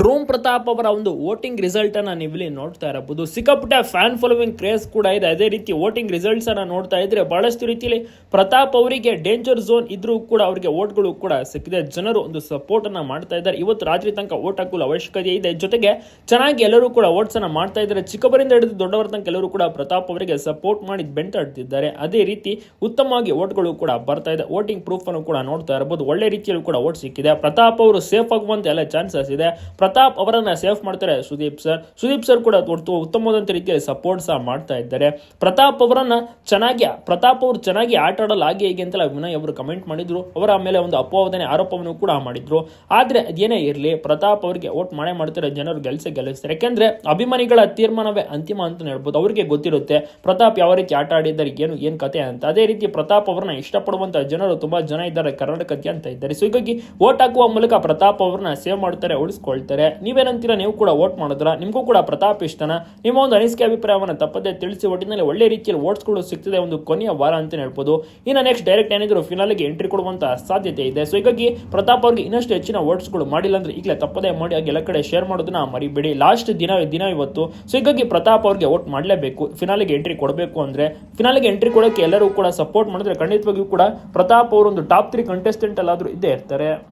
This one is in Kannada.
ಡ್ರೋಮ್ ಪ್ರತಾಪ್ ಅವರ ಒಂದು ವೋಟಿಂಗ್ ರಿಸಲ್ಟ್ ಅನ್ನ ನೀವು ಇಲ್ಲಿ ನೋಡ್ತಾ ಇರಬಹುದು. ಸಿಕ್ಕಾಪಟ್ಟೆ ಫ್ಯಾನ್ ಫಾಲೋವಿಂಗ್ ಕ್ರೇಸ್ ಕೂಡ ಇದೆ. ಅದೇ ರೀತಿ ವೋಟಿಂಗ್ ರಿಸಲ್ಟ್ಸ್ ಅನ್ನ ನೋಡ್ತಾ ಇದ್ರೆ ಬಹಳಷ್ಟು ರೀತಿಯಲ್ಲಿ ಪ್ರತಾಪ್ ಅವರಿಗೆ ಡೇಂಜರ್ ಝೋನ್ ಇದ್ರೂ ಕೂಡ ಅವರಿಗೆ ವೋಟ್ಗಳು ಕೂಡ ಸಿಕ್ಕಿದೆ. ಜನರು ಒಂದು ಸಪೋರ್ಟ್ ಅನ್ನ ಮಾಡ್ತಾ ಇದ್ದಾರೆ. ಇವತ್ತು ರಾತ್ರಿ ತನಕ ವೋಟ್ ಹಾಕಲು ಅವಶ್ಯಕತೆ ಇದೆ. ಜೊತೆಗೆ ಚೆನ್ನಾಗಿ ಎಲ್ಲರೂ ಕೂಡ ವೋಟ್ಸ್ ಅನ್ನ ಮಾಡ್ತಾ ಇದ್ದಾರೆ. ಚಿಕ್ಕಬರಿಂದ ಹಿಡಿದು ದೊಡ್ಡವರ ತನಕ ಎಲ್ಲರೂ ಕೂಡ ಪ್ರತಾಪ್ ಅವರಿಗೆ ಸಪೋರ್ಟ್ ಮಾಡಿ ಬೆಂಟಾಡ್ತಿದ್ದಾರೆ ಅದೇ ರೀತಿ ಉತ್ತಮವಾಗಿ ವೋಟ್ಗಳು ಕೂಡ ಬರ್ತಾ ಇದೆ. ವೋಟಿಂಗ್ ಪ್ರೂಫ್ ಅನ್ನು ಕೂಡ ನೋಡ್ತಾ ಇರಬಹುದು. ಒಳ್ಳೆ ರೀತಿಯಲ್ಲಿ ಕೂಡ ವೋಟ್ ಸಿಕ್ಕಿದೆ. ಪ್ರತಾಪ್ ಅವರು ಸೇಫ್ ಆಗುವಂತ ಎಲ್ಲ ಚಾನ್ಸಸ್ ಇದೆ. ಪ್ರತಾಪ್ ಅವರನ್ನ ಸೇಫ್ ಮಾಡ್ತಾರೆ. ಸುದೀಪ್ ಸರ್. ಸುದೀಪ್ ಸರ್ ಕೂಡ ಒಟ್ಟು ಉತ್ತಮವಾದಂತ ರೀತಿಯಲ್ಲಿ ಸಪೋರ್ಟ್ ಸಹ ಮಾಡ್ತಾ ಇದ್ದಾರೆ. ಪ್ರತಾಪ್ ಅವರನ್ನ ಚೆನ್ನಾಗಿ, ಪ್ರತಾಪ್ ಅವರು ಚೆನ್ನಾಗಿ ಆಟ ಆಡಲು ಹಾಗೆ ಹೀಗೆ ಅಂತೆಲ್ಲ ವಿನಯ್ ಅವರು ಕಮೆಂಟ್ ಮಾಡಿದ್ರು. ಅವರ ಮೇಲೆ ಒಂದು ಅಪವಾದನೆ, ಆರೋಪವನ್ನು ಕೂಡ ಮಾಡಿದ್ರು. ಆದ್ರೆ ಅದೇನೇ ಇರಲಿ, ಪ್ರತಾಪ್ ಅವರಿಗೆ ಓಟ್ ಮಾಡೇ ಮಾಡ್ತಾರೆ, ಜನರು ಗೆಲ್ಸೆ ಗೆಲ್ಲಿಸ್ತಾರೆ. ಯಾಕೆಂದ್ರೆ ಅಭಿಮಾನಿಗಳ ತೀರ್ಮಾನವೇ ಅಂತಿಮ ಅಂತ ಹೇಳ್ಬೋದು. ಅವರಿಗೆ ಗೊತ್ತಿರುತ್ತೆ, ಪ್ರತಾಪ್ ಯಾವ ರೀತಿ ಆಟ ಆಡಿದ್ದಾರೆ, ಏನು ಏನು ಕತೆ ಅಂತ. ಅದೇ ರೀತಿ ಪ್ರತಾಪ್ ಅವರನ್ನ ಇಷ್ಟಪಡುವಂತ ಜನರು ತುಂಬಾ ಜನ ಇದ್ದಾರೆ ಕರ್ನಾಟಕಕ್ಕೆ ಅಂತ ಇದ್ದಾರೆ. ಸೊ ಹೀಗಾಗಿ ಓಟ್ ಹಾಕುವ ಮೂಲಕ ಪ್ರತಾಪ್ ಅವರನ್ನ ಸೇವ್ ಮಾಡ್ತಾರೆ, ಉಳಿಸ್ಕೊಳ್ತಾರೆ. ನೀವೇನಂತೀರಾ? ನೀವು ಕೂಡ ವೋಟ್ ಮಾಡಿದ್ರ? ನಿಮಗೂ ಕೂಡ ಪ್ರತಾಪ್ ಇಷ್ಟನ? ನಿಮ್ಮ ಒಂದು ಅನಿಸಿಕೆ ಅಭಿಪ್ರಾಯವನ್ನು ತಪ್ಪದೇ ತಿಳಿಸಿ, ಒಟ್ಟಿನಲ್ಲಿ ಒಳ್ಳೆ ರೀತಿಯಲ್ಲಿ ವೋಟ್ಸ್ಗಳು ಸಿಗ್ತದೆ ಒಂದು ಕೊನೆಯ ವಾರ ಅಂತ ಹೇಳ್ಬೋದು. ಇನ್ನು ನೆಕ್ಸ್ಟ್ ಡೈರೆಕ್ಟ್ ಏನಿದ್ರು ಫಿನಾಲಿಗೆ ಎಂಟ್ರಿ ಕೊಡುವಂತಹ ಸಾಧ್ಯತೆ ಇದೆ. ಸೊ ಹೀಗಾಗಿ ಪ್ರತಾಪ್ ಅವ್ರಿಗೆ ಇನ್ನಷ್ಟು ಹೆಚ್ಚಿನ ವೋಟ್ಸ್ಗಳು ಮಾಡಿಲ್ಲ ಅಂದ್ರೆ ಈಗಲೇ ತಪ್ಪದೇ ಮಾಡಿ, ಹಾಗೆ ಎಲ್ಲ ಕಡೆ ಶೇರ್ ಮಾಡೋದನ್ನ ಮರಿಬೇಡಿ. ಲಾಸ್ಟ್ ದಿನ ದಿನ ಇವತ್ತು. ಸೊ ಹೀಗಾಗಿ ಪ್ರತಾಪ್ ಅವ್ರಿಗೆ ವೋಟ್ ಮಾಡಲೇಬೇಕು. ಫಿನಾಲಿಗೆ ಎಂಟ್ರಿ ಕೊಡಬೇಕು ಅಂದ್ರೆ ಫಿನಾಲಿಗೆ ಎಂಟ್ರಿ ಕೊಡೋಕೆ ಎಲ್ಲರೂ ಕೂಡ ಸಪೋರ್ಟ್ ಮಾಡಿದ್ರೆ ಖಂಡಿತವಾಗಿಯೂ ಕೂಡ ಪ್ರತಾಪ್ ಅವರು ಒಂದು ಟಾಪ್ ತ್ರೀ ಕಂಟೆಸ್ಟೆಂಟ್ ಅಲ್ಲಾದ್ರೂ ಇದ್ದೇ ಇರ್ತಾರೆ.